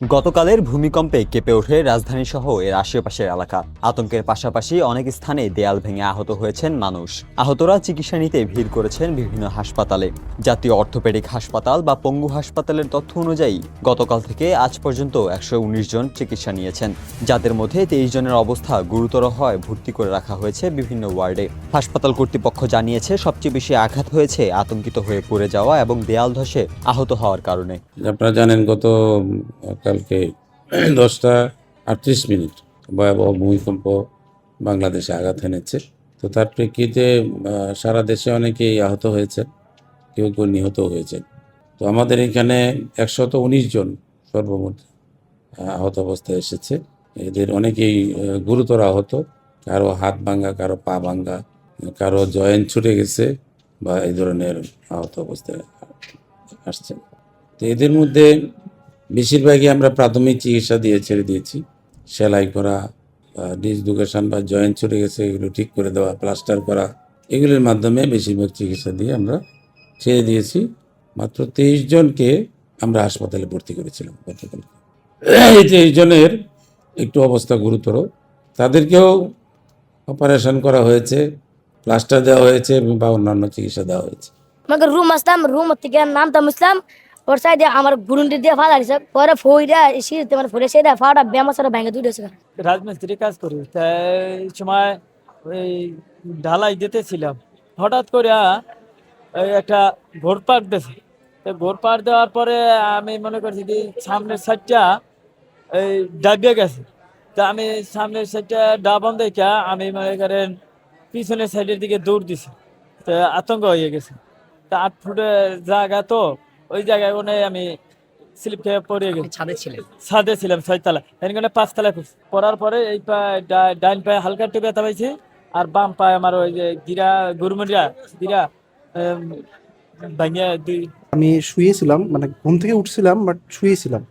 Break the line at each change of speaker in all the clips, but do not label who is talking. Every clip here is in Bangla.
গতকালের ভূমিকম্পে কেঁপে ওঠে রাজধানী সহ এর আশেপাশের এলাকা। আতঙ্কের পাশাপাশি অনেক স্থানে দেয়াল ভেঙে আহত হয়েছেন মানুষ। আহতরা চিকিৎসা নিতে ভিড় করেছেন বিভিন্ন হাসপাতালে। জাতীয় অর্থোপেডিক হাসপাতাল বা পঙ্গু হাসপাতালের তথ্য অনুযায়ী, গতকাল থেকে আজ পর্যন্ত একশো উনিশ জন চিকিৎসা নিয়েছেন, যাদের মধ্যে তেইশ জনের অবস্থা গুরুতর হয় ভর্তি করে রাখা হয়েছে বিভিন্ন ওয়ার্ডে। হাসপাতাল কর্তৃপক্ষ জানিয়েছে, সবচেয়ে বেশি আঘাত হয়েছে আতঙ্কিত হয়ে পড়ে যাওয়া এবং দেয়াল ধসে আহত হওয়ার কারণে।
আপনারা জানেন, গত কালকে দশটা আটত্রিশ মিনিট ভয়াবহ ভূমিকম্প বাংলাদেশে আঘাত এনেছে। তো তার প্রেক্ষিতে সারা দেশে অনেকেই আহত হয়েছেন, কেউ কেউ নিহত হয়েছেন। তো আমাদের এখানে একশত উনিশ জন সর্বমোট আহত অবস্থায় এসেছে। এদের অনেকেই গুরুতর আহত। কারও হাত ভাঙ্গা, কারও পা ভাঙ্গা, কারও জয়েন্ট ছুটে গেছে বা এই ধরনের আহত অবস্থায় আসছে। তো এদের মধ্যে বেশিরভাগই আমরা প্রাথমিক চিকিৎসা দিয়ে ছেড়ে দিয়েছি। সেলাই করা ডিসডুকেশন বা জয়েন্ট ছুটে গেছে, এগুলো ঠিক করে দেওয়া, প্লাস্টার করা, এগুলির মাধ্যমে বেশিরভাগ চিকিৎসা দিয়ে আমরা ছেড়ে দিয়েছি। মাত্র তেইশ জনকে আমরা হাসপাতালে ভর্তি করেছিলাম গতকাল এই তেইশ জনের একটু অবস্থা গুরুতর। তাদেরকেও অপারেশন করা হয়েছে, প্লাস্টার দেওয়া হয়েছে বা অন্যান্য চিকিৎসা দেওয়া হয়েছে।
রুম আসতাম, রুম থেকে নামতাম মুসলাম ওর সাইডে আমার গুরুন্ডি দিয়ে ফালা দিছে। পরে ফইরা শীতে মানে ফুলে সেটা ফাটা ব্যামাসারা ভেঙে দুই দিয়েছে।
রাজমিস্ত্রি কাজ করি। তাই সময় ওই ঢালাই দিতেছিলাম। হঠাৎ করে ওই একটা ঘোর পাক দিয়েছে তো ঘোর পাক দেওয়ার পরে আমি মনে করছি কি, সামনের সাইডটা এই ডাবিয়ে গেছে। তা আমি সামনের সাইডটা ডাবন দেখা আমি মনে করেন পিছনের সাইডের দিকে দৌড় দিছি। তো আতঙ্ক হয়ে গেছে। তা আট ফুটের জায়গা তো ওই জায়গায় ওনে আমি স্লিপ খেয়ে পড়ে গেছি।
ছাদে ছিলেন?
ছাদে ছিলাম ছয়তলা। এখানে পাঁচতলা পড়ার পরে এই পায়ে ডা- ডাইন পায়ে হালকা একটু ব্যথা পাইছি আর বাম পায়ে আমার ওই যে গিরা গুরুমন্ডিয়া গিরা ভাঙিয়া দুই
আমি শুয়েছিলাম মানে ঘুম থেকে উঠছিলাম বাট শুয়েছিলাম।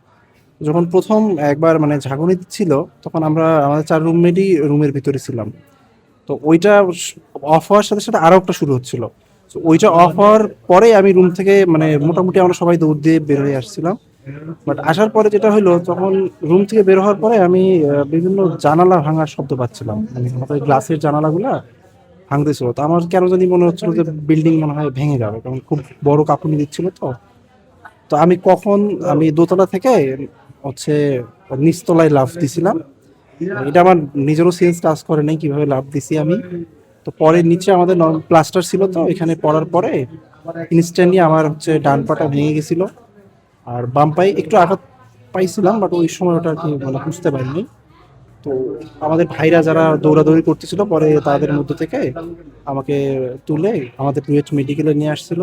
যখন প্রথম একবার মানে ঝাঁকুনি ছিল তখন আমরা আমাদের চার রুমমেটই রুমের ভিতরে ছিলাম। তো ওইটা অফ হওয়ার সাথে সাথে আরও একটা শুরু হচ্ছিল। তো ওইটা অফ হওয়ার পরে আমি রুম থেকে মানে মোটামুটি আমরা সবাই দৌড় দিয়ে বের হয়ে আসছিলাম। বাট আসার পরে যেটা হলো তখন রুম থেকে বের হওয়ার পরে আমি বিভিন্ন জানালা ভাঙার শব্দ পাচ্ছিলাম। মানে আমাদের গ্লাসের জানালাগুলা ভাঙতেছিল। তো আমার কেন জানি মনে হচ্ছিল যে বিল্ডিং মনে হয় ভেঙে যাবে কারণ খুব বড় কাঁপুনি দিচ্ছিল তো। তো আমি কখন আমি দোতলা থেকে হচ্ছে নিচতলায় লাফ দিছিলাম। এটা আমার নিজেরও সেন্স কাজ করে নাই কীভাবে লাফ দিছি আমি। তো পরে নিচে আমাদের প্লাস্টার ছিল তো, এখানে পড়ার পরে ইনস্ট্যান্টলি আমার হচ্ছে ডান পাটা ভেঙে গেছিল। আর বাম পায়ে একটু আঘাত পাইছিলাম বাট ওই সময় ওটা কি মানে বুঝতে পারিনি। তো আমাদের ভাইরা যারা দৌড়াদৌড়ি করতেছিল, পরে তাদের মধ্যে থেকে আমাকে তুলে আমাদের টুয়েট মেডিকেলে নিয়ে আসছিল।